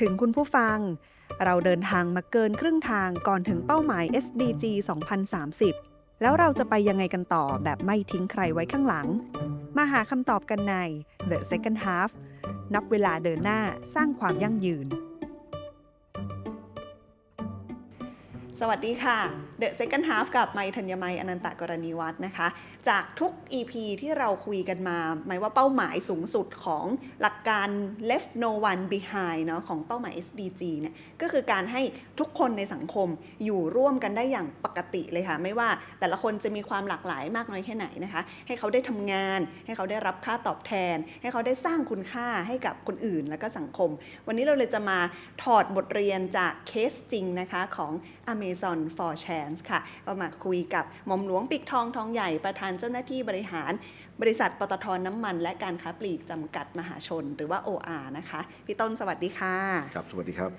ถึงคุณผู้ฟัง เราเดินทางมาเกินครึ่งทางก่อนถึงเป้าหมาย SDG 2030 แล้วเราจะไปยังไงกันต่อแบบไม่ทิ้งใครไว้ข้างหลัง มาหาคำตอบกันใน The Second Half นับเวลาเดินหน้าสร้างความยั่งยืน สวัสดีค่ะ The Second Half กับไมค์ธัญไมยอนันตกรณีวัฒน์นะคะจากทุก EP ที่เราคุยกันมา หมายว่าเป้าหมายสูงสุดของหลักการ left no one behind เนาะของเป้าหมาย SDG เนี่ยก็คือการให้ทุกคนในสังคมอยู่ร่วมกันได้อย่างปกติเลยค่ะ ไม่ว่าแต่ละคนจะมีความหลากหลายมากน้อยแค่ไหนนะคะ ให้เขาได้ทำงาน ให้เขาได้รับค่าตอบแทน ให้เขาได้สร้างคุณค่าให้กับคนอื่นและก็สังคม วันนี้เราเลยจะมาถอดบทเรียนจากเคสจริงนะคะของ Amazon for Chance ค่ะก็มาคุยกับหม่อมหลวงปิกทองทองใหญ่ประธานเจ้าหน้าที่บริหาร บริษัทปตทน้ำมัน และการค้าปลีกจำกัดมหาชน หรือว่า OR นะคะ พี่ต้นสวัสดีค่ะ ครับ สวัสดีครับ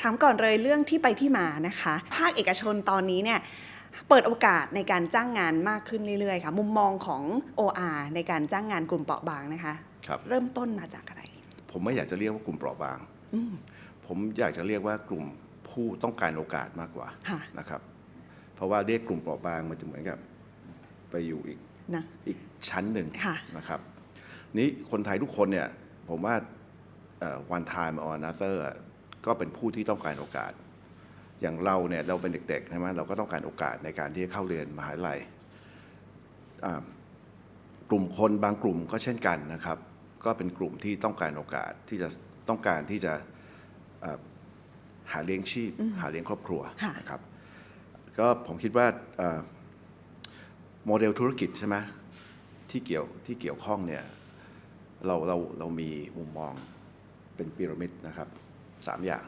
ถามก่อนเลยเรื่องที่ไปที่มานะคะ ภาคเอกชนตอนนี้เนี่ยเปิดโอกาสในการจ้างงานมากขึ้นเรื่อยๆ ค่ะ มุมมองของ OR ในการจ้างงานกลุ่มเปราะบางนะคะครับเริ่มต้นมาจากอะไร ผมไม่อยากจะเรียกว่ากลุ่มเปราะบางผมอยากจะเรียกว่ากลุ่มผู้ต้องการโอกาสมากกว่าค่ะนะครับ เพราะว่าเรียกกลุ่มเปราะบางมันจะเหมือนกับ ไปอยู่อีกนะอีกชั้นหนึ่งค่ะนะครับ นี้คนไทยทุกคนเนี่ยผมว่าวันไทม์ออนาเตอร์ก็เป็นผู้ที่ต้องการโอกาส อย่างเราเนี่ยเราเป็นเด็กๆใช่ไหมเราก็ต้องการโอกาสในการที่จะเข้าเรียนมหาวิทยาลัยอ่ากลุ่มคนบางกลุ่มก็เช่นกันนะครับ ก็เป็นกลุ่มที่ต้องการโอกาสที่จะต้องการที่จะอ่าหาเลี้ยงชีพ หาเลี้ยงครอบครัวค่ะนะครับ ก็ผมคิดว่าอ่า โมเดลธุรกิจใช่ไหมที่เกี่ยวที่เกี่ยวข้องเนี่ยเราเราเรามีมุมมองเป็นพีระมิดนะครับสามอย่าง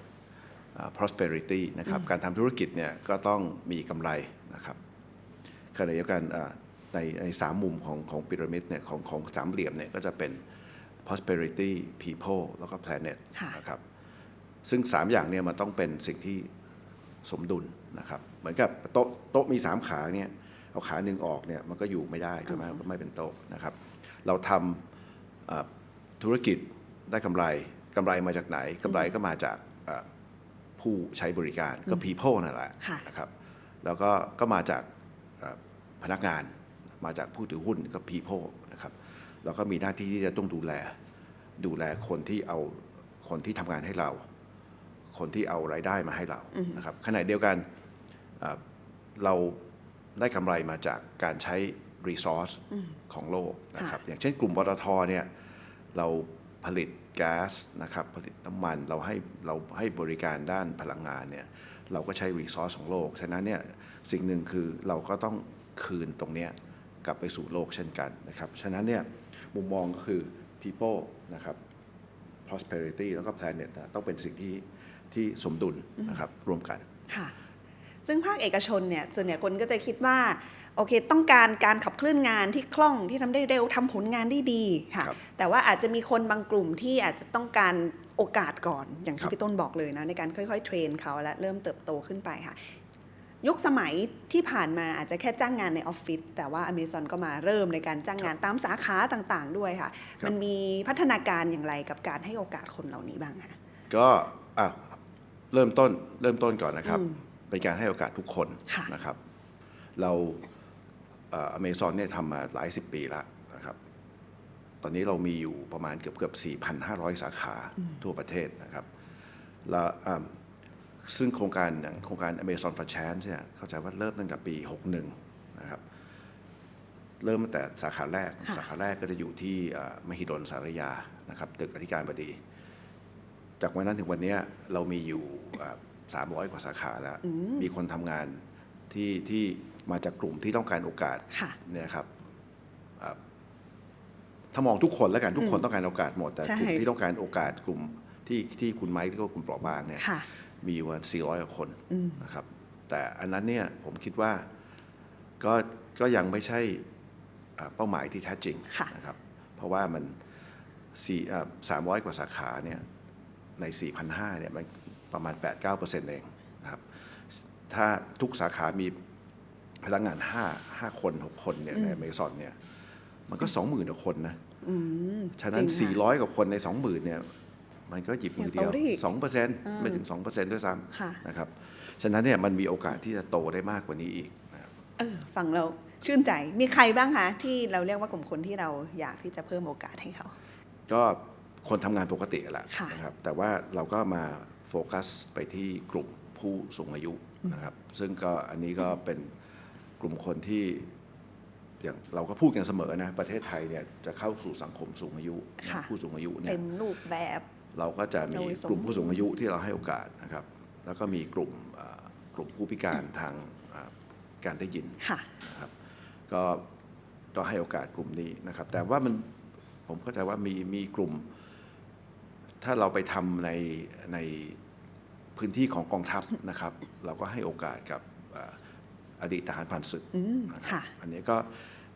อ่า prosperity นะครับการทำธุรกิจเนี่ยก็ต้องมีกำไรนะครับขณะเดียวกันอ่าในในสามมุมของของพีระมิดเนี่ยของของสามเหลี่ยมเนี่ยก็จะเป็น prosperity people แล้วก็ planet ค่ะนะครับซึ่งสามอย่างเนี่ยมันต้องเป็นสิ่งที่สมดุลนะครับเหมือนกับโต๊ะโต๊ะมีสามขาเนี่ย เอาขาหนึ่งออกเนี่ยมันก็อยู่ไม่ได้ใช่ไหมมันก็ไม่เป็นโต๊ะนะครับ เราทำอ่าธุรกิจได้กำไรกำไรมาจากไหนกำไรก็มาจากอ่าผู้ใช้บริการก็ people นั่นแหละค่ะนะครับแล้วก็ก็มาจากอ่าพนักงานมาจากผู้ถือหุ้นก็ people นะครับแล้วก็มีหน้าที่ที่จะต้องดูแลดูแลคนที่เอาคนที่ทำงานให้เรา คนที่เอารายได้มาให้เรานะครับขณะเดียวกันอ่าเรา ได้กำไรมาจากการใช้ resource ของโลกนะครับอย่างเช่นกลุ่มปตทเนี่ยเราผลิตแก๊สนะครับผลิตน้ำมันเราให้เราให้บริการด้านพลังงานเนี่ยเราก็ใช้ resource ของโลก ฉะนั้นเนี่ยสิ่งหนึ่งคือเราก็ต้องคืนตรงเนี้ยกลับไปสู่โลกเช่นกันนะครับ ฉะนั้นเนี่ยมุมมองก็คือ people นะครับ prosperity แล้วก็ planet นะต้องเป็นสิ่งที่ที่สมดุลนะครับร่วมกันค่ะ ซึ่งภาคเอกชนเนี่ยส่วนใหญ่คนก็จะคิดว่าโอเค ต้องการการขับเคลื่อนงานที่คล่องที่ทำได้เร็วทำผลงานได้ดีค่ะครับแต่ว่าอาจจะมีคนบางกลุ่มที่อาจจะต้องการโอกาสก่อน อย่างครัที่บพี่ต้นบอกเลยนะในการค่อยๆ เทรนเขาและเริ่มเติบโตขึ้นไปค่ะ ยุคสมัยที่ผ่านมาอาจจะแค่จ้างงานในออฟฟิศแต่ว่า Amazon ก็มาเริ่มในการจ้างงานตามสาขาต่างๆ ด้วยค่ะ มันมีพัฒนาการอย่างไรกับการให้โอกาสคนเหล่านี้บ้างคะก็อะเริ่มต้นเริ่มต้นก่อนนะครับ เป็นการให้โอกาสทุกคนค่ะนะครับ เราอเมซอนเนี่ยทำมาหลายสิบปีแล้วนะครับ ตอนนี้เรามีอยู่ประมาณเกือบเกือบ 4,500 สาขาทั่วประเทศนะครับแล้วอะซึ่งโครงการอย่างโครงการ Amazon for Chance เนี่ยเข้าใจว่าเริ่มตั้งแต่ปี 61 นะครับ เริ่มตั้งแต่สาขาแรกค่ะสาขาแรกก็จะอยู่ที่อ่ามหิดลสารยานะครับ ตึกอธิการบดี จากวันนั้นถึงวันเนี้ยเรามีอยู่ สามร้อยกว่าสาขาแล้ว มีคนทำงานที่ที่มาจากกลุ่มที่ต้องการโอกาสค่ะ เนี่ยนะครับอ่าถ้ามองทุกคนแล้วกันทุกคนต้องการโอกาสหมด แต่ใช่กลุ่มที่ต้องการโอกาสกลุ่มที่ที่คุณไม้ที่ก็กลุ่มเปราะบางเนี่ย ค่ะ มีอยู่ประมาณ400กว่าคนนะครับ แต่อันนั้นเนี่ยผมคิดว่าก็ก็ยังไม่ใช่อ่าเป้าหมายที่แท้จริงค่ะ นะครับ เพราะว่ามันสี่สามร้อยกว่าสาขาเนี่ยใน 4,500เนี่ยมัน ประมาณ 8-9%เองนะครับถ้าทุกสาขามีพนักงาน5 5คน 6 คนเนี่ยในอเมซอนเนี่ยมันก็ 20,000กว่าคนนะฉะนั้นจริงค่ะ400 กว่าคนใน 20,000เนี่ยมันก็หยิบมือเดียวยังโตได้อีกสองเปอร์เซ็นต์อ่าไม่ถึงสองเปอร์เซ็นต์ด้วยซ้ค่ะำนะครับฉะนั้นเนี่ยมันมีโอกาสที่จะโตได้มากกว่านี้อีกนะครับเออฟังเราชื่นใจมีใครบ้างคะที่เราเรียกว่ากลุ่มคนที่เราอยากที่จะเพิ่มโอกาสให้เขา ก็คนทำงานปกติแหละค่ะนะครับแต่ว่าเราก็มา โฟกัสไปที่กลุ่มผู้สูงอายุนะครับ ซึ่งก็อันนี้ก็เป็นกลุ่มคนที่อย่างเราก็พูดกันเสมอนะประเทศไทยเนี่ยจะเข้าสู่สังคมสูงอายุค่ะผู้สูงอายุเนี่เต็ยมรูปแบบ เราก็จะมีโดยสมกลุ่มผู้สูงอายุที่เราให้โอกาสนะครับ แล้วก็มีกลุ่มเอ่อกลุ่มผู้พิการทางอ่าการได้ยินค่ะนะครับก็ก็ให้โอกาสกลุ่มนี้นะครับ แต่ว่ามันผมเข้าใจว่ามีมีกลุ่ม ถ้าเราไปทำในในพื้นที่ของกองทัพนะครับ เราก็ให้โอกาสกับเอ่ออดีตทหารผ่านศึกอืมนะครับค่ะอันนี้ก็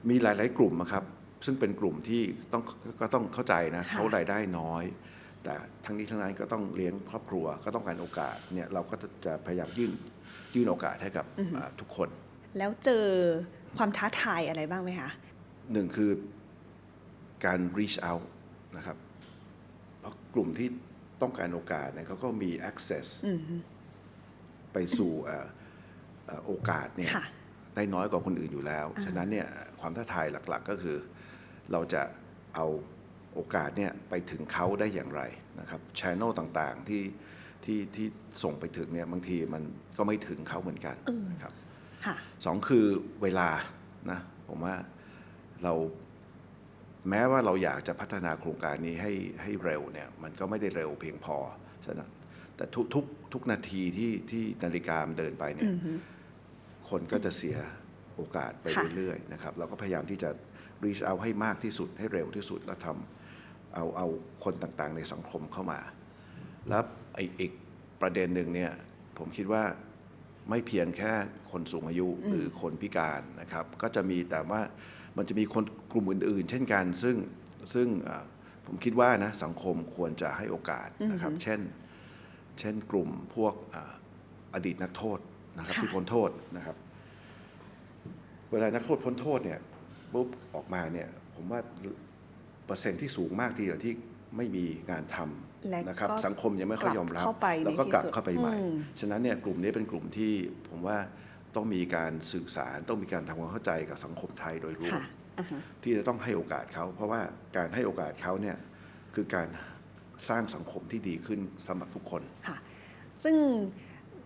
มีหลาย ๆ กลุ่มนะครับ ซึ่งเป็นกลุ่มที่ต้องก็ต้องเข้าใจนะค่ะเขารายได้น้อย แต่ทั้งนี้ทั้งนั้นก็ต้องเลี้ยงครอบครัวก็ต้องการโอกาสเนี่ยเราก็จะพยายามยื่นยื่นโอกาสให้กับอ่าทุกคน แล้วเจอความท้าทายอะไรบ้างไหมคะหนึ่งคือการ reach out นะครับเพราะ กลุ่มที่ต้องการโอกาสเนี่ยเขาก็มี access ไปสู่เอ่อเอ่อโอกาสเนี่ยค่ะได้น้อยกว่าคนอื่นอยู่แล้ว ฉะนั้นเนี่ยความท้าทายหลักๆก็คือ เราจะเอาโอกาสเนี่ยไปถึงเขาได้อย่างไรนะครับช n น l ต่างๆที่ที่ที่ส่งไปถึงเนี่ยบางทีมันก็ไม่ถึงเขาเหมือนกันนะครับค่ะสองคือเวลานะผมว่าเรา แม้ว่าเราอยากจะพัฒนาโครงการนี้ให้ให้เร็วเนี่ยมันก็ไม่ได้เร็วเพียงพอฉะนั้นแต่ทุกทุกทุกนาทีที่ที่นาฬิกามันเดินไปเนี่ยคนก็จะเสียโอกาสไปค่ะเรื่อยๆนะครับเราก็พยายามที่จะ reach out ให้มากที่สุดให้เร็วที่สุดแล้วทำเอาเอาคนต่างๆ ในสังคมเข้ามา แล้วไอ้อีกประเด็นหนึ่งเนี่ยผมคิดว่าไม่เพียงแค่คนสูงอายุหรือคนพิการนะครับ ก็จะมีแต่ว่า มันจะมีคนกลุ่มอื่น ๆ เช่นกัน ซึ่งซึ่งเอ่อผมคิดว่านะสังคมควรจะให้โอกาสนะครับ เช่น เช่นกลุ่มพวกอ่าอดีตนักโทษนะครับค่ะที่พ้นโทษนะครับ เวลานักโทษพ้นโทษเนี่ยปุ๊บออกมาเนี่ยผมว่าเปอร์เซ็นต์ที่สูงมากทีเดียวที่ไม่มีงานทและำนะครับก็สังคมยังไม่ค่อยยอมรับกลับเข้าไปแล้วก็ในที่กลับสุดเข้าไปใหม่อืมฉะนั้นเนี่ยกลุ่มนี้เป็นกลุ่มที่ผมว่า ต้องมีการสื่อสารต้องมีการทำความเข้าใจกับสังคมไทยโดยรวม ค่ะอ่าฮะที่จะต้องให้โอกาสเขาเพราะว่าการให้โอกาสเขาเนี่ยคือการสร้างสังคมที่ดีขึ้นสำหรับทุกคน ค่ะ ซึ่ง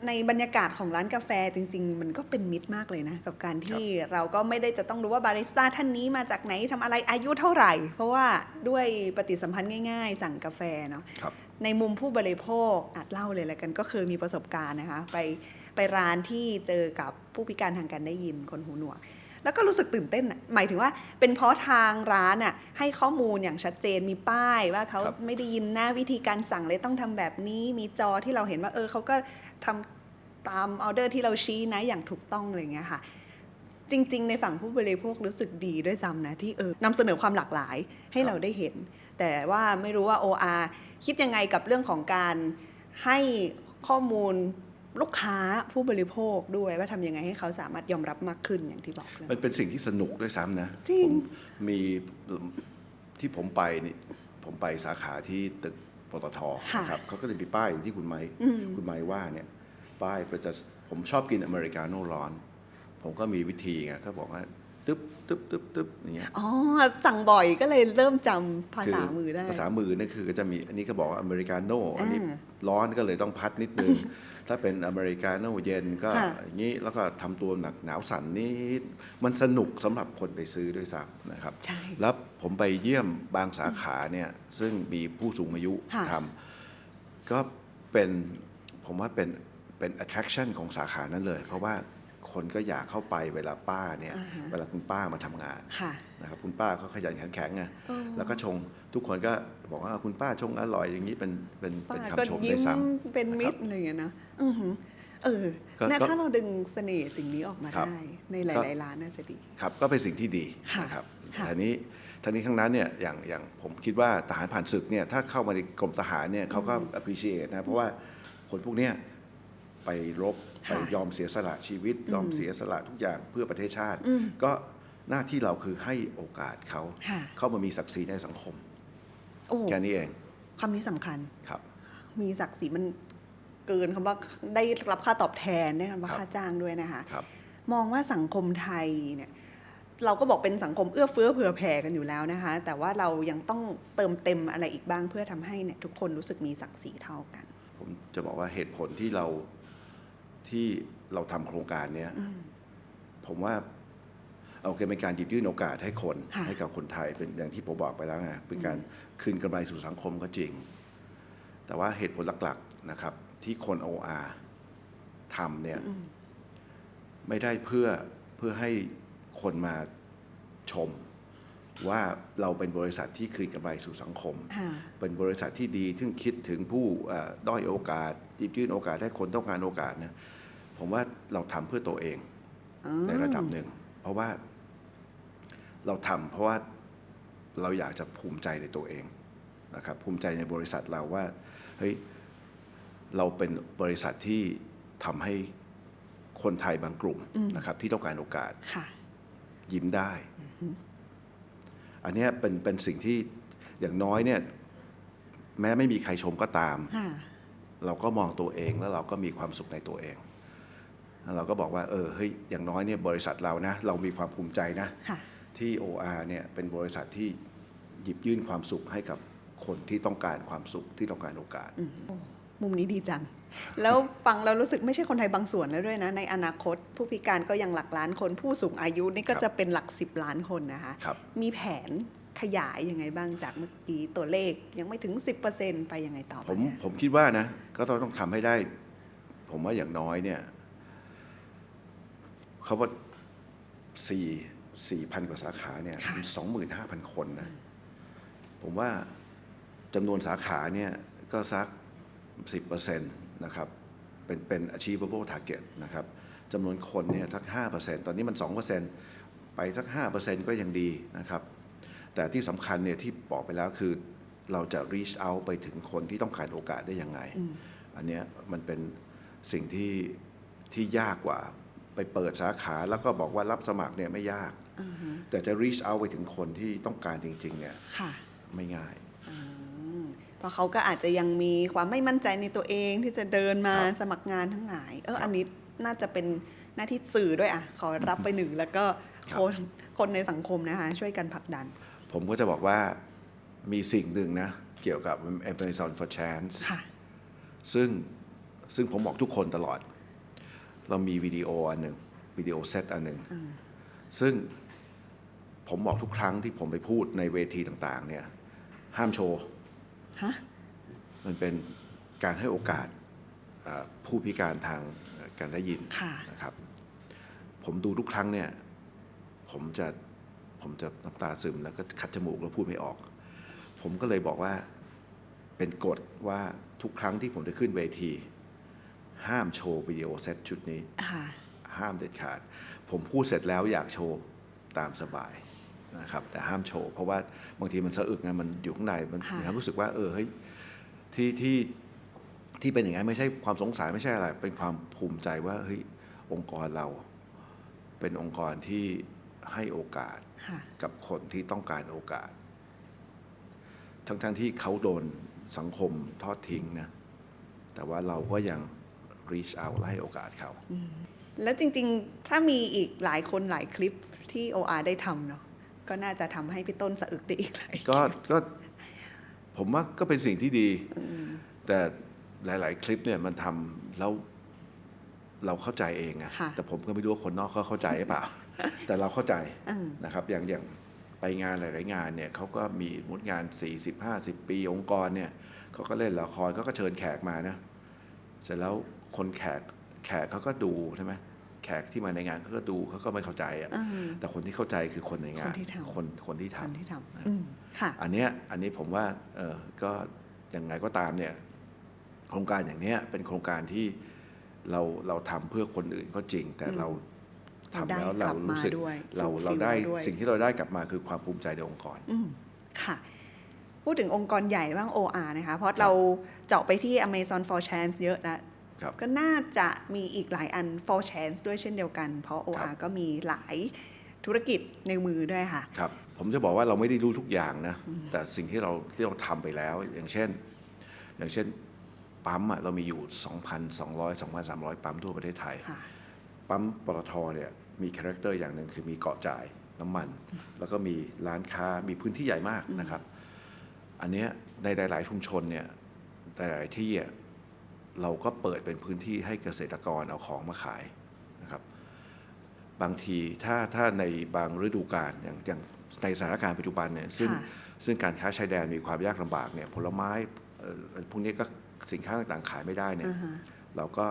ในบรรยากาศของร้านกาแฟจริง ๆ มันก็เป็นมิตรมากเลยนะ กับการที่เราก็ไม่ได้จะต้องรู้ว่าบาริสต้าท่านนี้มาจากไหนทำอะไรอายุเท่าไหร่ เพราะว่าด้วยปฏิสัมพันธ์ง่าย ๆ สั่งกาแฟเนาะ ครับ ในมุมผู้บริโภคอาจเล่าเลยแล้วกันก็เคยมีประสบการณ์นะคะ ไป ไปร้านที่เจอกับผู้พิการทางการได้ยินคนหูหนวก แล้วก็รู้สึกตื่นเต้นอะหมายถึงว่า เป็นเพราะทางร้านอะให้ข้อมูลอย่างชัดเจนมีป้ายว่าเขาครับไม่ได้ยินหน้าวิธีการสั่งเลยต้องทำแบบนี้มีจอที่เราเห็นว่าเออเขาก็ทำตามออเดอร์ที่เราชี้นะอย่างถูกต้องอะไรอย่างเงี้ยค่ะจริง ๆ ในฝั่งผู้บริโภครู้สึกดีด้วยซ้ำนะ ที่เออนำเสนอความหลากหลายให้ครับเราได้เห็น แต่ว่าไม่รู้ว่า OR คิดยังไงกับเรื่องของการให้ข้อมูล ลูกค้าผู้บริโภคด้วยว่าทำยังไงให้เขาสามารถยอมรับมากขึ้นอย่างที่บอกเลย มันเป็นสิ่งที่สนุกด้วยซ้ำนะจริง ผมมีที่ผมไปนี่ผมไปสาขาที่ตึกปตทค่ะนะครับเขาก็จะมีป้ายที่คุณไม้คุณไม้ว่าเนี่ย ป้ายก็จะผมชอบกินอเมริกาโน่ร้อน ผมก็มีวิธีไงเขาบอกว่า ตึ๊บตึ๊บตึ๊บตึ๊บอย่างเงี้ยอ๋อ สั่งบ่อยก็เลยเริ่มจำภาษาคืมือได้ ภาษามือนี่คือก็จะมีอันนี้ก็บอกว่าอเมริกาโน่อันนี้อ่าร้อนก็เลยต้องพัดนิดนึง ถ้าเป็นอเมริกาโน่เย็นก็ค่ะ อย่างนี้แล้วก็ทำตัวหนักหนาวสั่นนิดมันสนุกสำหรับคนไปซื้อด้วยซ้ำนะครับ ใช่ แล้วผมไปเยี่ยมบางสาขาเนี่ยซึ่งมีผู้สูงอายุค่ะ ทำก็เป็นผมว่าเป็นเป็น attraction ของสาขานั้นเลย เพราะว่า คนก็อยากเข้าไปเวลาป้าเนี่ยอ่าฮะเวลาคุณป้ามาทำงานค่ะนะครับคุณป้าเขาขยันขันแข็งไงเออแล้วก็ชงทุกคนก็บอกว่าคุณป้าชงอร่อยอย่างนี้เป็นเป็นป้าเป็นก็คำชมยิ้ด้มวยซ้ำเป็นมิตรนะครับอะไรอย่างเงี้ยนะอือหือเออก็น่าก็ถ้าเราดึงเสน่ห์สิ่งนี้ออกมาครับได้ในหก็ลาย ๆ ร้านน่าจะดีครับ ก็เป็นสิ่งที่ดีค่ะนะครับค่ะทีนี้ทั้งนี้ทั้งนั้นเนี่ยอย่างอย่างผมคิดว่าทหารผ่านศึกเนี่ยถ้าเข้ามาในกรมทหารเนี่ยเขาก็ appreciate นะเพราะว่าคนพวกเนี้ย ไปรบไปค่ะยอมเสียสละชีวิต ยอมเสียสละทุกอย่างเพื่อประเทศชาติอืมก็หน้าที่เราคือให้โอกาสเขาค่ะเข้ามามีศักดิ์ศรีในสังคมโอ้แค่นี้เองคำนี้สำคัญครับ มีศักดิ์ศรีมันเกินคำว่าได้รับค่าตอบแทนได้คำว่าครับค่าจ้างด้วยนะคะครับมองว่าสังคมไทยเนี่ยเราก็บอกเป็นสังคมเอื้อเฟื้อเผื่อแผ่กันอยู่แล้วนะคะ แต่ว่าเรายังต้องเติมเต็มอะไรอีกบ้างเพื่อทำให้เนี่ยทุกคนรู้สึกมีศักดิ์ศรีเท่ากัน ผมจะบอกว่าเหตุผลที่เรา ที่เราทำโครงการเนี้ยผมว่าโอเคเป็นการหยิบยื่นโอกาสให้คนค่ะให้กับคนไทยเป็นอย่างที่ผมบอกไปแล้วไงเป็นการคืนกำไรสู่สังคมก็จริง แต่ว่าเหตุผลหลักๆนะครับ ที่คน OR ทำเนี่ยไม่ได้เพื่อเพื่อให้คนมาชม ว่าเราเป็นบริษัทที่คืนกำไรสู่สังคมค่ะเป็นบริษัทที่ดีที่คิดถึงผู้เอ่อด้อยโอกาสหยิบยื่นโอกาสให้คนต้องการโอกาสนะผมว่าเราทำเพื่อตัวเองอืมในระดับหนึ่ง เพราะว่าเราทำเพราะว่าเราอยากจะภูมิใจในตัวเองนะครับภูมิใจในบริษัทเราว่าเฮ้ยเราเป็นบริษัทที่ทำให้คนไทยบางกลุ่มนะครับที่ต้องการโอกาสค่ะยิ้มได้ อันเนี้ยเป็นเป็นสิ่งที่อย่างน้อยเนี่ยแม้ไม่มีใครชมก็ตามค่ะเราก็มองตัวเองแล้วเราก็มีความสุขในตัวเองแล้วเราก็บอกว่าเออเฮ้ยอย่างน้อยเนี่ยบริษัทเรานะเรามีความภูมิใจนะค่ะที่ OR เนี่ยเป็นบริษัทที่หยิบยื่นความสุขให้กับคนที่ต้องการความสุขที่ต้องการโอกาส มุมนี้ดีจัง แล้วฟังเรารู้สึกไม่ใช่คนไทยบางส่วนแล้วด้วยนะ ในอนาคต ผู้พิการก็ยังหลักล้านคน ผู้สูงอายุนี่ก็ครับจะเป็นหลักสิบล้านคนนะคะครับมีแผนขยายยังไงบ้างจากเมื่อกี้ตัวเลขยังไม่ถึง 10%ไปยังไงต่อผมเนี่ยผมคิดว่านะ ก็ต้องต้องทำให้ได้ ผมว่าอย่างน้อยเนี่ยเขาว่าสี่สี่พันกว่าสาขาเนี่ยสองหมื่นห้าพันคนนะ ผมว่าจำนวนสาขาเนี่ยก็สักสิบเปอร์เซ็นต์ นะครับเป็นเป็น achievable target นะครับจำนวนคนเนี่ยสักห้าเปอร์เซ็นต์ตอนนี้มันสองเปอร์เซ็นต์ไปสักห้าเปอร์เซ็นต์ก็ยังดีนะครับ แต่ที่สำคัญเนี่ยที่บอกไปแล้วคือเราจะ reach out ไปถึงคนที่ต้องการโอกาสได้ยังไง อันเนี้ยมันเป็นสิ่งที่ที่ยากกว่าไปเปิดสาขาแล้วก็บอกว่ารับสมัครเนี่ยไม่ยาก แต่จะ reach out ไปถึงคนที่ต้องการจริงๆเนี่ยค่ะ ไม่ง่ายเพ ราะเขาก็อาจจะยังมีความไม่มั่นใจในตัวเองที่จะเดินมาครับสมัครงานทั้งหลาย เออครับอันนี้น่าจะเป็นหน้าที่สื่อด้วยอะขอรับไปหนึ่งแล้วก็ครับคนคนในสังคมนะคะช่วยกันผลักดัน ผมก็จะบอกว่ามีสิ่งหนึ่งนะ เกี่ยวกับ Amazon for Chance ค่ะซึ่งซึ่งผมบอกทุกคนตลอด เรามีวิดีโออันหนึ่งวิดีโอเซตอันหนึ่งซึ่งผมบอกทุกครั้งที่ผมไปพูดในเวทีต่าง ๆ เนี่ย ห้ามโชว์ ฮะมันเป็นการให้โอกาสเอ่อผู้พิการทางการได้ยินค่ะนะครับ ผมดูทุกครั้งเนี่ย ผมจะผมจะน้ำตาซึมแล้วก็คัดจมูกแล้วพูดไม่ออก ผมก็เลยบอกว่าเป็นกฎว่าทุกครั้งที่ผมจะขึ้นเวที ห้ามโชว์วิดีโอเซตชุดนี้ค่ะห้ามเด็ดขาด ผมพูดเสร็จแล้วอยากโชว์ตามสบาย นะครับแต่ห้ามโชว์ เพราะว่าบางทีมันสะอึกไงมันอยู่ข้างในมันค่ะมีความรู้สึกว่าเออเฮ้ยที่ที่ที่เป็นอย่างนั้นไม่ใช่ความสงสัยไม่ใช่อะไร เป็นความภูมิใจว่าเฮ้ยองค์กรเราเป็นองค์กรที่ให้โอกาสค่ะกับคนที่ต้องการโอกาส ทั้งๆทที่เขาโดนสังคมทอดทิ้งนะแต่ว่าเราก็ยัง reach out และให้โอกาสเขา แล้วจริงๆ ถ้ามีอีกหลายคนหลายคลิปที่ OR ได้ทำเนาะ ก็น่าจะทำให้พี่ต้นสะอึกได้อีกหลายก็ก็ผมว่าก็เป็นสิ่งที่ดี แต่หลาย ๆ คลิปเนี่ยมันทำแล้วเราเข้าใจเองอะค่ะแต่ผมก็ไม่รู้ว่าคนนอกเขาเข้าใจหรือเปล่า แต่เราเข้าใจอืมนะครับ อย่างอย่างไปงานหลาย ๆ งานเนี่ยเขาก็มีมุดงาน 40 50 ปีองค์กรเนี่ยเขาก็เล่นละครเขาก็เชิญแขกมานะเสร็จแล้วคนแขกแขกเขาก็ดูใช่ไหม แขกที่มาในงานเขาก็ดูเขาก็ไม่เข้าใจอะอืมแต่คนที่เข้าใจคือคนในงาน คนที่ทำคนคนที่คนทำที่ทำอืมค่ะอันเนี้ยอันนี้ผมว่าเออก็ยังไงก็ตามเนี่ยโครงการอย่างเนี้ยเป็นโครงการที่เราเราทำเพื่อคนอื่นก็จริง แต่เราทำแล้วเราได้เรากลับมารู้สึกด้วยเรา fulfill เราได้ด้วยสิ่งที่เราได้กลับมาคือความภูมิใจในองค์กรอืมค่ะพูดถึงองค์กรใหญ่บ้าง OR นะคะ เพราะเราเจาะไปที่ Amazon for Chance เยอะแล้วครับ ก็น่าจะมีอีกหลายอัน for chance ด้วยเช่นเดียวกัน เพราะครั OR บก็มีหลายธุรกิจในมือด้วยค่ะ ครับ ผมจะบอกว่าเราไม่ได้รู้ทุกอย่างนะ แต่สิ่งที่เราที่เราทำไปแล้ว อย่างเช่น อย่างเช่นปั๊มอะเรามีอยู่ 2,200 2,300 ปั๊มทั่วประเทศไทยค่ะปั๊มปตทเนี่ยมีคาแรคเตอร์อย่างหนึ่งคือมีเกาะจ่ายน้ำมัน แล้วก็มีร้านค้ามีพื้นที่ใหญ่มากนะครับ อันเนี้ยในหลาย ๆ ชุมชนเนี่ยแต่หลายที่อะ เราก็เปิดเป็นพื้นที่ให้เกษตรกรเอาของมาขายนะครับ บางทีถ้าถ้าในบางฤดูกาลอย่างอย่างในสถานการณ์ปัจจุบันเนี่ยซึ่งค่ะซึ่งการค้าชายแดนมีความยากลำบากเนี่ยผลไม้เอ่อพวกนี้ก็สินค้าต่างๆขายไม่ได้เนี่ยอ่าฮะเราก็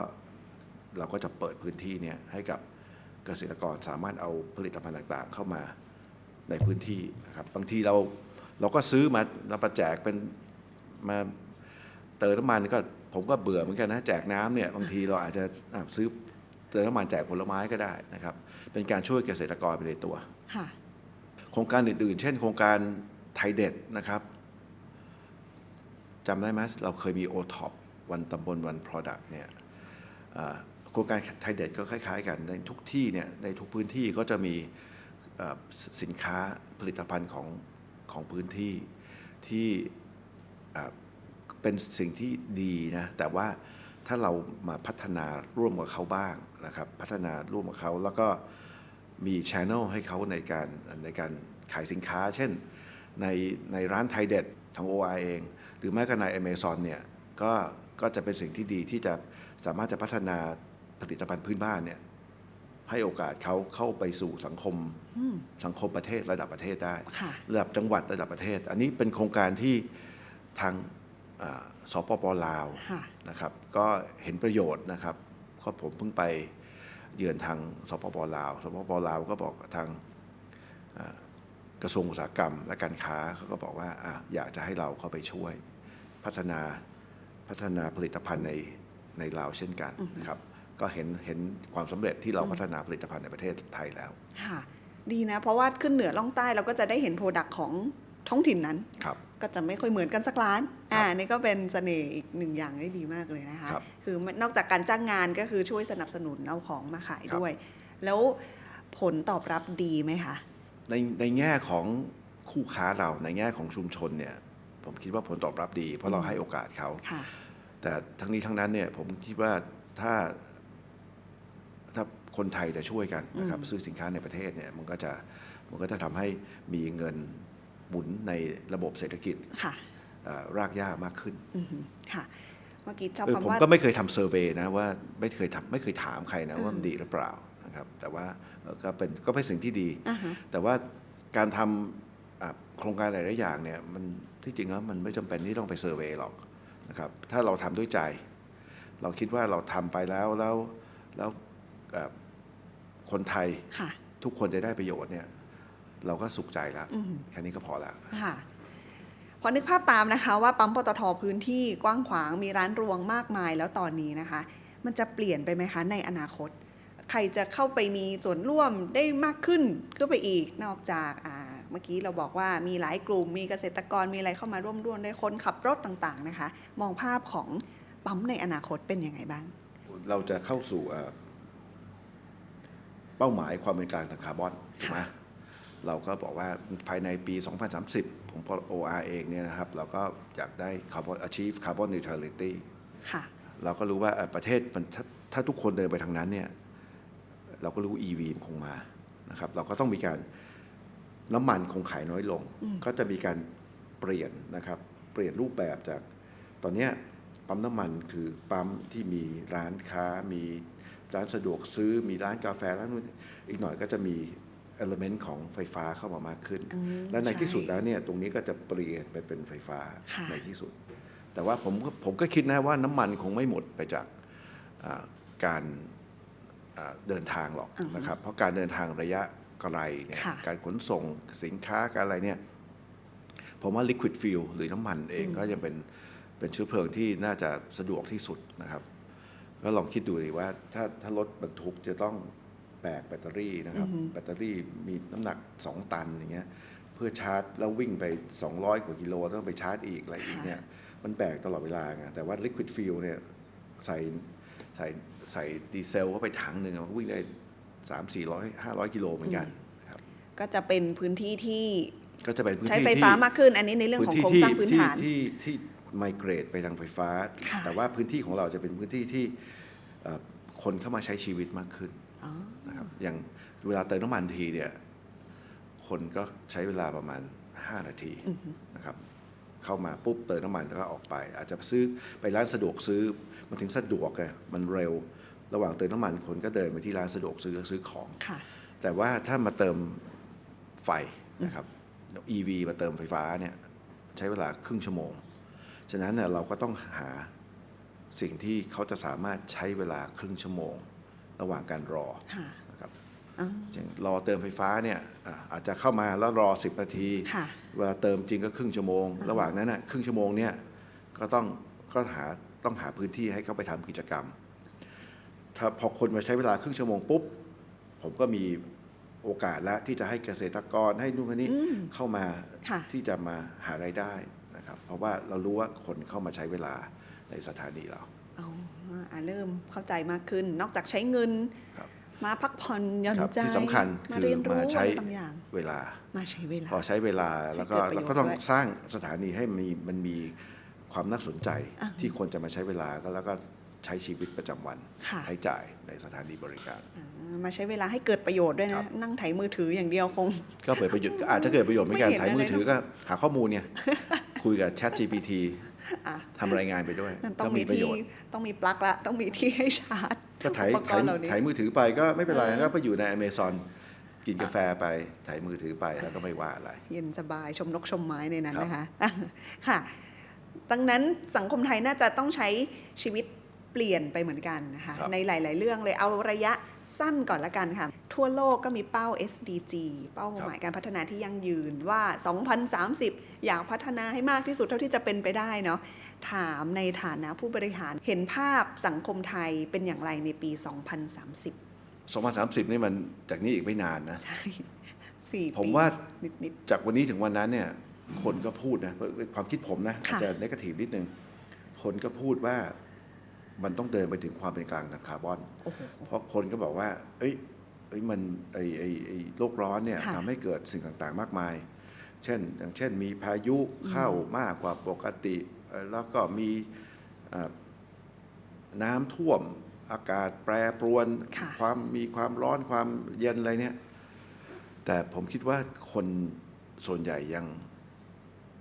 เราก็จะเปิดพื้นที่เนี่ยให้กับเกษตรกรสามารถเอาผลิตภัณฑ์ต่างๆ เข้ามาในพื้นที่นะครับบางทีเราเราก็ซื้อมาเราประแจกเป็นมา เติมน้ำมันก็ผมก็เบื่อเหมือนกันนะแจกน้ำเนี่ยบางทีเราอาจจะอะซื้อเติมน้ำมันแจกผลไม้ก็ได้นะครับ เป็นการช่วยเกษตรกรไปในตัวค่ะโครงการอื่นๆ เช่น โครงการไทยเด็ดนะครับจำได้ไหมเราเคยมี o t o p วันตำบลวัน Product เนี่ยอ่าโครงการไทยเด็ดก็คล้าย ๆ กันในทุกที่เนี่ยในทุกพื้นที่ก็จะมีเอ่อสสินค้าผลิตภัณฑ์ของของพื้นที่ที่อ่า เป็นสิ่งที่ดีนะแต่ว่าถ้าเรามาพัฒนาร่วมกับเขาบ้างนะครับ พัฒนาร่วมกับเขาแล้วก็มีช ANNEL ให้เขาในการในการขายสินค้า เช่นในในร้านไทยเด็ดทาง OI เอง หรือแม้กระทั่งใน Amazon เนี่ยก็ก็จะเป็นสิ่งที่ดีที่จะสามารถจะพัฒนาผลิตภัณฑ์พื้นบ้านเนี่ยให้โอกาสเขาเข้าไปสู่สังคมสังคมประเทศระดับประเทศได้ค่ะระดับจังหวัดระดับประเทศ อันนี้เป็นโครงการที่ทางอ่า สปปลาวค่ะนะครับ ก็เห็นประโยชน์นะครับก็ผมเพิ่งไปเยือนทางสปปลาวสปปลาวก็บอกกับทางอ่ากระทรวงอุตสาหกรรมและการค้าเขาก็บอกว่าอะอยากจะให้เราเข้าไปช่วยพัฒนาพัฒนาผลิตภัณฑ์ในในลาวเช่นกันนะครับ ก็เห็นเห็นความสำเร็จที่เราพัฒนาผลิตภัณฑ์ในประเทศไทยแล้วค่ะดีนะ เพราะว่าขึ้นเหนือล่องใต้เราก็จะได้เห็นโปรดักต์ของท้องถิ่นนั้นครับ ก็จะไม่ค่อยเหมือนกันสักร้าน อ่า นี่ก็เป็นเสน่ห์อีกหนึ่งอย่างได้ดีมากเลยนะคะครับคือนอกจากการจ้างงานก็คือช่วยสนับสนุนเอาของมาขายครับด้วย แล้วผลตอบรับดีไหมคะ ในในแง่ของคู่ค้าเราในแง่ของชุมชนเนี่ย ผมคิดว่าผลตอบรับดี เพราะเราให้โอกาสเขาค่ะแต่ทั้งนี้ทั้งนั้นเนี่ยผมคิดว่าถ้าถ้าคนไทยจะช่วยกันนะครับซื้อสินค้าในประเทศเนี่ยมันก็จะมันก็จะทำให้มีเงิน หมุนในระบบเศรษฐกิจค่ะเอ่อรากหญ้ามากขึ้นอือหือค่ะเมื่อกี้ชอบเออคำผมว่าก็ไม่เคยทำเซอร์เวยนะว่าไม่เคยทำไม่เคยถามใครนะว่ามันดีหรือเปล่านะครับ แต่ว่าเอ่อก็เป็นก็เป็นสิ่งที่ดีอ่าฮะแต่ว่าการทำอะโครงการหลายๆอย่างเนี่ยมันที่จริงแล้วมันไม่จำเป็นที่ต้องไปเซอร์เวยหรอกนะครับ ถ้าเราทำด้วยใจ เราคิดว่าเราทำไปแล้วแล้วแล้วเอ่อคนไทยค่ะทุกคนจะได้ประโยชน์เนี่ย เราก็สุขใจแล้วอืมแค่นี้ก็พอแล้วค่ะพอนึกภาพตามนะคะว่าปั๊มปตทพื้นที่กว้างขวางมีร้านรวงมากมายแล้วตอนนี้นะคะ มันจะเปลี่ยนไปไหมคะในอนาคต ใครจะเข้าไปมีส่วนร่วมได้มากขึ้นขึ้นไปอีกนอกจากอ่าเมื่อกี้เราบอกว่ามีหลายกลุ่ม มีเกษตรกรมีอะไรเข้ามาร่วมด้วยได้คนขับรถต่างๆนะคะ มองภาพของปั๊มในอนาคตเป็นยังไงบ้าง เราจะเข้าสู่เอ่อเป้าหมายความเป็นกลางทางคาร์บอนถูกไหม เราก็บอกว่าภายในปี 2030 ของ OR เองเนี่ยนะครับ เราก็อยากได้ carbon achieve carbon neutrality ค่ะ เราก็รู้ว่าเอ่อประเทศมันถ้าถ้าทุกคนเดินไปทางนั้นเนี่ย เราก็รู้ EV มันคงมานะครับ เราก็ต้องมีการน้ำมันคงขายน้อยลง ก็จะมีการเปลี่ยนนะครับ เปลี่ยนรูปแบบจากตอนเนี้ยปั๊มน้ำมันคือปั๊มที่มีร้านค้ามีร้านสะดวกซื้อมีร้านกาแฟร้านนู้นอีกหน่อยก็จะมี เอลเมนต์ของไฟฟ้าเข้ามามากขึ้นอืมและในที่สุดใช่แล้วเนี่ยตรงนี้ก็จะเปลี่ยนไปเป็นไฟฟ้าค่ะในที่สุด แต่ว่าผมก็ผมก็คิดนะว่าน้ำมันคงไม่หมดไปจากอ่าการอ่าเดินทางหรอกนะครับ เพราะการเดินทางระยะไกลเนี่ยค่ะการขนส่งสินค้าการอะไรเนี่ยผมว่า liquid fuel หรือน้ำมันเองก็ยังเป็นเป็นเชื้อเพลิงที่น่าจะสะดวกที่สุดนะครับ ก็ลองคิดดูดิว่าถ้าถ้ารถบรรทุกจะต้อง แบกแบตเตอรี่นะครับ แบตเตอรี่มีน้ำหนัก 2 ตันอย่างเงี้ยเพื่อชาร์จแล้ววิ่งไป 200 กว่ากิโลต้องไปชาร์จอีกอะไรอีกเนี่ยมันแบกตลอดเวลาไงแต่ว่า liquid fuel เนี่ยใส่ใส่ใส่ดีเซลเข้าไปถังหนึ่งอะมันวิ่งได้3 400 500กิโลเหมือนกันนะครับก็จะเป็นพื้นที่ที่ก็จะเป็นพื้นใช้ที่ไฟที่ฟ้ามากขึ้น อันนี้ในเรื่องของโครงสร้างพื้นฐานที่ที่ไมเกรดไปทางไฟฟ้าค่ะแต่ว่าพื้นที่ของเราจะเป็นพื้นที่ที่เอ่อคนเข้ามาใช้ชีวิตมากขึ้นอ๋อ นะครับอย่างเวลาเติมน้ำมันทีเนี่ยคนก็ใช้เวลาประมาณ 5 นาทีนะครับเข้ามาปุ๊บเติมน้ำมันแล้วก็ออกไป อาจจะซื้อไปร้านสะดวกซื้อมันถึงสะดวกไงมันเร็ว ระหว่างเติมน้ำมันคนก็เดินไปที่ร้านสะดวกซื้อซื้อของค่ะแต่ว่าถ้ามาเติมไฟนะครับ EV มาเติมไฟฟ้าเนี่ยใช้เวลาครึ่งชั่วโมง ฉะนั้นเนี่ยเราก็ต้องหาสิ่งที่เขาจะสามารถใช้เวลาครึ่งชั่วโมง ระหว่างการรอค่ะนะครับอ๋ออย่างรอเติมไฟฟ้าเนี่ยอะอาจจะเข้ามาแล้วรอ 10 นาทีค่ะเวลาเติมจริงก็ครึ่งชั่วโมง ระหว่างนั้นน่ะครึ่งชั่วโมงเนี่ยก็ต้องก็หาต้องหาพื้นที่ให้เขาไปทำกิจกรรม ถ้าพอคนมาใช้เวลาครึ่งชั่วโมงปุ๊บ ผมก็มีโอกาสแล้วที่จะให้เกษตรกรให้นู่นคนนี้เข้ามาค่ะที่จะมาหารายได้นะครับ เพราะว่าเรารู้ว่าคนเข้ามาใช้เวลาในสถานีเรา อ๋ออะเริ่มเข้าใจมากขึ้น นอกจากใช้เงิน ครับ มาพักผ่อนหย่อนครับใจที่สำคัญมาคือเรียนรู้มาใช้อะไรบางอย่าง เวลา มาใช้เวลา พอใช้เวลาแล้วก็ให้เกิดประโยชน์เราก็ต้องด้วยสร้างสถานีให้มีมันมีความน่าสนใจอ่าที่คนจะมาใช้เวลาก็แล้วก็ใช้ชีวิตประจำวัน ค่ะ ใช้จ่ายในสถานีบริการ อ่ามาใช้เวลาให้เกิดประโยชน์ด้วยครันะบ นั่งไถมือถืออย่างเดียวคง ก็เปิดประโยชน์ก็อาจจะเกิดประโยชน์เหมือนกันไม่เห็นถ่ายมือถืออะไรก็หาข้อมูลเนี่ย คุยกับ Chat GPT อะ ทำรายงานไปด้วยมันต้อก็งมีมีประโยที่ชน์ต้องมีปลั๊กละต้องมีที่ให้ชาร์จก็ถ่ายอุปกถ่ายรณ์เหล่านี้ถ่ายมือถือไปก็ไม่เป็นไรก็ไปอยู่ใน Amazon กินกาแฟไปถ่ายมือถือไปแล้วก็ไม่ว่าอะไร เย็นสบายชมนกชมไม้ในนั้นครับนะคะค่ะดังนั้นสังคมไทยน่าจะต้องใช้ชีวิตเปลี่ยนไปเหมือนกันนะคะครับในหลาย ๆ เรื่องเลยเอาระยะสั้นก่อนละกันค่ะ ทั่วโลกก็มีเป้า SDG เป้าหมายการพัฒนาที่ยั่งยืนว่า 2030 อยากพัฒนาให้มากที่สุดเท่าที่จะเป็นไปได้เนาะถามในฐานะผู้บริหารเห็นภาพสังคมไทยเป็นอย่างไรในปี 2030 2030 นี่มันจากนี้อีกไม่นานนะ ใช่สี่ผมปีว่านิด จากวันนี้ถึงวันนั้นเนี่ย คนก็พูดนะความคิดผมนะค่ะอาจจะนกาทีฟนิดนึง คนก็พูดว่ามันต้องเดินไปถึงความเป็นกลางทางคาร์บอนๆโอ้โหเพราะคนก็บอกว่า เอ้ยเอ้ยมันไอไอไอโลกร้อนเนี่ยค่ะทำให้เกิดสิ่งต่างๆ มากมาย เช่น อย่างเช่นมีพายุเข้ามากกว่าปกติเอ่อแล้วก็มีเอ่อน้ำท่วมอากาศแปรปรวนค่ะความมีความร้อนความเย็นอะไรเนี่ยแต่ผมคิดว่าคนส่วนใหญ่ยัง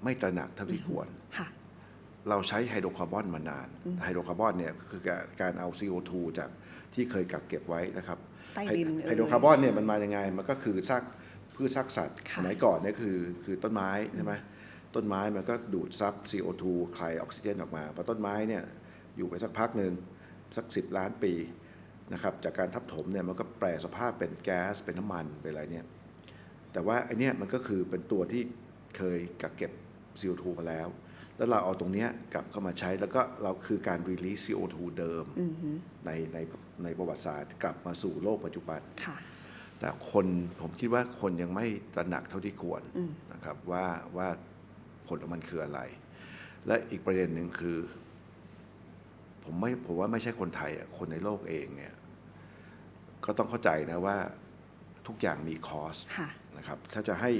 ไม่ตระหนักเท่าที่ควรค่ะเราใช้ไฮโดรคาร์บอนมานาน ไฮโดรคาร์บอนเนี่ยคือการการเอา CO2 จากที่เคยกักเก็บไว้นะครับใต้ดินไฮเอ่ยไฮโดรคาร์บอนเนี่ยมันมายังไง มันก็คือซาก พืชซากสัตว์ค่ะสมัยก่อนเนี่ยคือคือต้นไม้ใช่ไหมต้นไม้มันก็ดูดซับ CO2 คลายออกซิเจนออกมาพอต้นไม้เนี่ยอยู่ไปสักพักหนึ่งสักสิบล้านปีนะครับจากการทับถมเนี่ยมันก็แปรสภาพเป็นแก๊สเป็นน้ำมันเป็นอะไรเนี่ยแต่ว่าไอเนี้ยมันก็คือเป็นตัวที่เคยกักเก็บ CO2 มาแล้ว แล้วเราเอาตรงเนี้ยกลับเข้ามาใช้แล้วก็เราคือการ release CO2 เดิมอือหือในในในประวัติศาสตร์กลับมาสู่โลกปัจจุบันค่ะ แต่คนผมคิดว่าคนยังไม่ตระหนักเท่าที่ควร อืม นะครับว่าว่าผลของมันคืออะไร และอีกประเด็นหนึ่งคือ ผมไม่ผมว่าไม่ใช่คนไทยอะคนในโลกเองเนี่ยก็ต้องเข้าใจนะว่าทุกอย่างมีคอส ค่ะ นะครับถ้าจะให้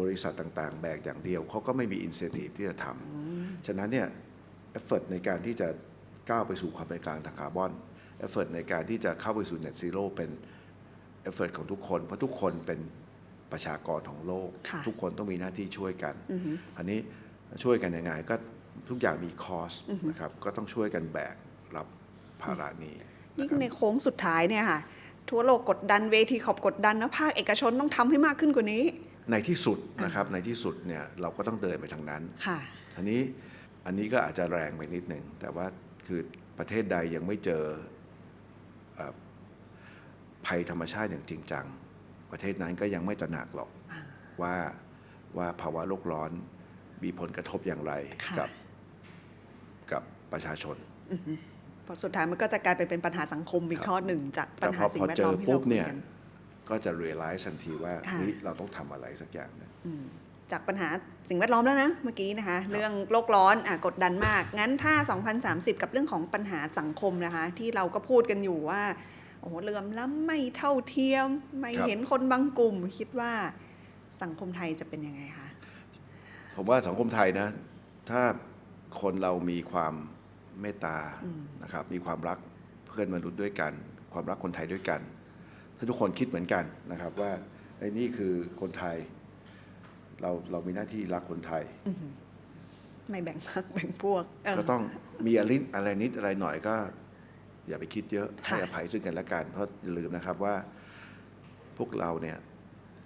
บริษัทต่างๆ แบกอย่างเดียว เขาก็ไม่มีอินเซนティブที่จะทำฉะนั้นเนี่ยเอฟเฟในการที่จะก้าวไปสู่ความเป็นกลางทางคาร์บอนเอฟเฟในการที่จะเข้าไปสู่เน็ตซีโร่เป็น เอฟเฟของทุกคนเพราะทุกคนเป็นประชากรของโลกค่ะทุกคนต้องมีหน้าที่ช่วยกันอือหืออันนี้ช่วยกันยังไงก็ทุกอย่างมีคอสนะครับก็ต้องช่วยกันแบกรับภาระนี้ยิ่งในโค้งสุดท้ายเนี่ยค่ะทั่วโลกกดดันเวทีขอบกดดันนะภาคเอกชนต้องทำให้มากขึ้นกว่านี้ ในที่สุดนะครับในที่สุดเนี่ยเราก็ต้องเดินไปทางนั้นค่ะทีนี้อันนี้ก็อาจจะแรงไปนิดหนึ่งแต่ว่าคือประเทศใดยังไม่เจอเอ่อ ภัยธรรมชาติอย่างจริงจัง ประเทศนั้นก็ยังไม่ตระหนักหรอกว่าว่าภาวะโลกร้อนมีผลกระทบอย่างไรค่ะกับกับประชาชนเพราะสุดท้ายมันก็จะกลายเป็นเป็นปัญหาสังคมอีกครับทอดหนึ่งจากปัแต่ญพหาอสิ่งพอแวดเจล้ออมที่ปุ๊เราบคุยเนี่ยกันก็จะ realize ทันทีว่าค่ะเฮ้ยเราต้องทำอะไรสักอย่างหนึงอืมจากปัญหาสิ่งแวดล้อมแล้วนะเมื่อกี้นะคะ เรื่องโลกร้อนอะกดดันมาก งั้นถ้า 2030 กับเรื่องของปัญหาสังคมนะคะ ที่เราก็พูดกันอยู่ว่า โอ้โหเหลื่อมล้ำไม่เท่าเทียม ไม่ครับ เห็นคนบางกลุ่ม คิดว่าสังคมไทยจะเป็นยังไงคะ ผมว่าสังคมไทยนะ ถ้าคนเรามีความเมตตาอืมนะครับ มีความรักเพื่อนมนุษย์ด้วยกัน ความรักคนไทยด้วยกัน ถ้าทุกคนคิดเหมือนกันนะครับ ว่าไอ้นี่คือคนไทย เราเรามีหน้าที่รักคนไทย ไม่แบ่งพรรคแบ่งพวกเออก็ต้องมีอะไรนิดอะไรนิดอะไรหน่อยก็ อย่าไปคิดเยอะค่ะให้อภัยซึ่งกันและกันเพราะอย่าลืมนะครับว่าพวกเราเนี่ย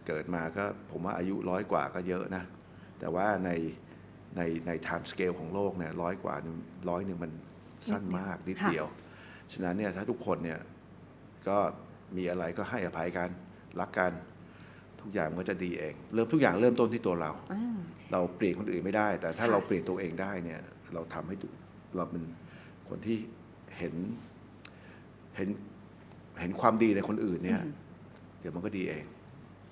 เกิดมาก็ผมว่าอายุร้อยกว่าก็เยอะนะ แต่ว่าในในใน time scale ของโลกเนี่ยร้อยกว่าร้อยหนึ่งมันสั้นมากนิดเดียว ฉะนั้นเนี่ยถ้าทุกคนเนี่ยก็มีอะไรก็ให้อภัยกันรักกันทุกอย่างมันก็จะดีเอง เริ่มทุกอย่างเริ่มต้นที่ตัวเราอ่าเราเปลี่ยนคนอื่นไม่ได้ แต่ถ้าค่ะเราเปลี่ยนตัวเองได้เนี่ยเราทำให้ตัวเราเป็นคนที่เห็น เห็นเห็นความดีในคนอื่นเนี่ย เดี๋ยวมันก็ดีเอง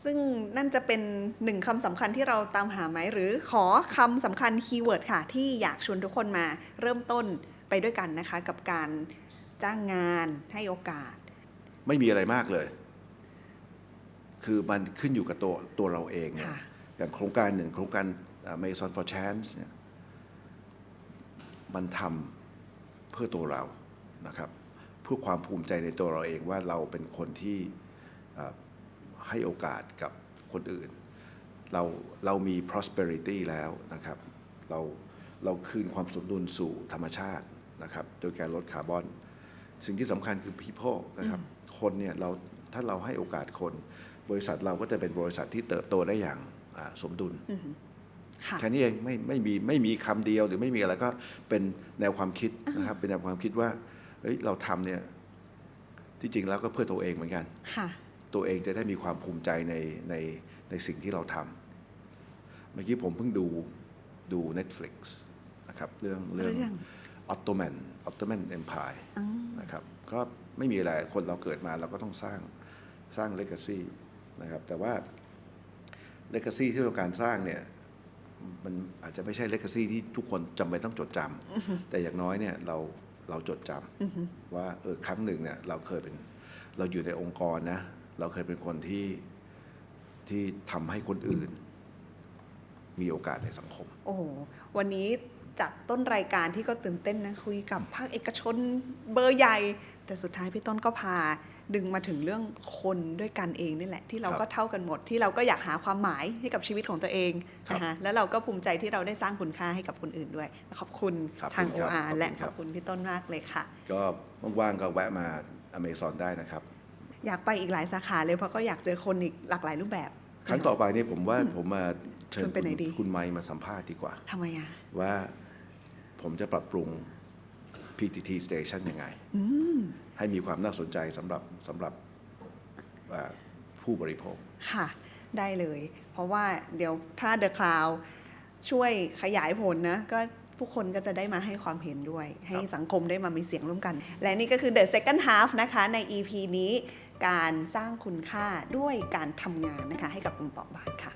ซึ่งนั่นจะเป็นหนึ่งคำสำคัญที่เราตามหาไหม หรือขอคำสำคัญคีย์เวิร์ดค่ะ ที่อยากชวนทุกคนมาเริ่มต้นไปด้วยกันนะคะ กับการจ้างงานให้โอกาส ไม่มีอะไรมากเลย คือมันขึ้นอยู่กับตัวตัวเราเองเนี่ยค่ะอย่างโครงการหนึ่งโครงการอ่า Mason for Chance เนี่ยมันทำเพื่อตัวเรานะครับ เพื่อความภูมิใจในตัวเราเองว่าเราเป็นคนที่อ่าให้โอกาสกับคนอื่น เราเรามี prosperity แล้วนะครับ เราเราคืนความสมดุลสู่ธรรมชาตินะครับ โดยการลดคาร์บอน สิ่งที่สำคัญคือ people นะครับ คนเนี่ยเราถ้าเราให้โอกาสคน บริษัทเราก็จะเป็นบริษัทที่เติบโตได้อย่างอ่าสมดุลค่ะแค่นี้เองไม่ไม่มีไม่มีคำเดียวหรือไม่มีอะไรก็เป็นแนวความคิดนะครับ เป็นแนวความคิดว่า เฮ้ยเราทำเนี่ยที่จริงแล้วก็เพื่อตัวเองเหมือนกันค่ะตัวเองจะได้มีความภูมิใจในในในสิ่งที่เราทำเมื่อกี้ผมเพิ่งดูดู Netflix นะครับเรื่องเรื่องเรื่อง Ottoman Ottoman Empire นะครับก็ไม่มีอะไรคนเราเกิดมาเราก็ต้องสร้างสร้าง legacy นะครับแต่ว่า legacy ที่เราการสร้างเนี่ยมันอาจจะไม่ใช่ legacy ที่ทุกคนจำเป็นต้องจดจำแต่อย่างน้อยเนี่ยเรา เราจดจำว่าเออครั้งหนึ่งเนี่ยเราเคยเป็นเราอยู่ในองค์กรนะเราเคยเป็นคนที่ที่ทำให้คนอื่น มีโอกาสในสังคม โอ้โหวันนี้จากต้นรายการที่ก็ตื่นเต้นนะคุยกับภาคเอกชนเบอร์ใหญ่ แต่สุดท้ายพี่ต้นก็พา ดึงมาถึงเรื่องคนด้วยกันเองนี่แหละ ที่เราครับก็เท่ากันหมด ที่เราก็อยากหาความหมายให้กับชีวิตของตัวเองครับนะคะแล้วเราก็ภูมิใจที่เราได้สร้างคุณค่าให้กับคนอื่นด้วย ขอบคุณครับทางขอบคุณครับ OR ขอบคุณและคขรับอบคุณพี่ต้นมากเลยค่ะ ก็ว่างๆก็แวะมาอเมซอนได้นะครับ อยากไปอีกหลายสาขาเลยเพราะก็อยากเจอคนอีกหลากหลายรูปแบบ ครั้งต่อไปนี่ผมว่าผมมาเชิญชวนไปไหนคุณดีคุณไมค์มาสัมภาษณ์ดีกว่าทำไมอะว่าผมจะปรับปรุง PTT Station ยังไง ให้มีความน่าสนใจสำหรับสำหรับอ่าผู้บริโภค ค่ะ ได้เลย เพราะว่าเดี๋ยวถ้า The Cloud ช่วยขยายผลนะ ก็ผู้คนก็จะได้มาให้ความเห็นด้วย ให้สังคมได้มามีเสียงร่วมกัน และนี่ก็คือ The Second Half นะคะ ใน EP นี้การสร้างคุณค่าด้วยการทำงานนะคะ ให้กับกลุ่มเปราะบางค่ะ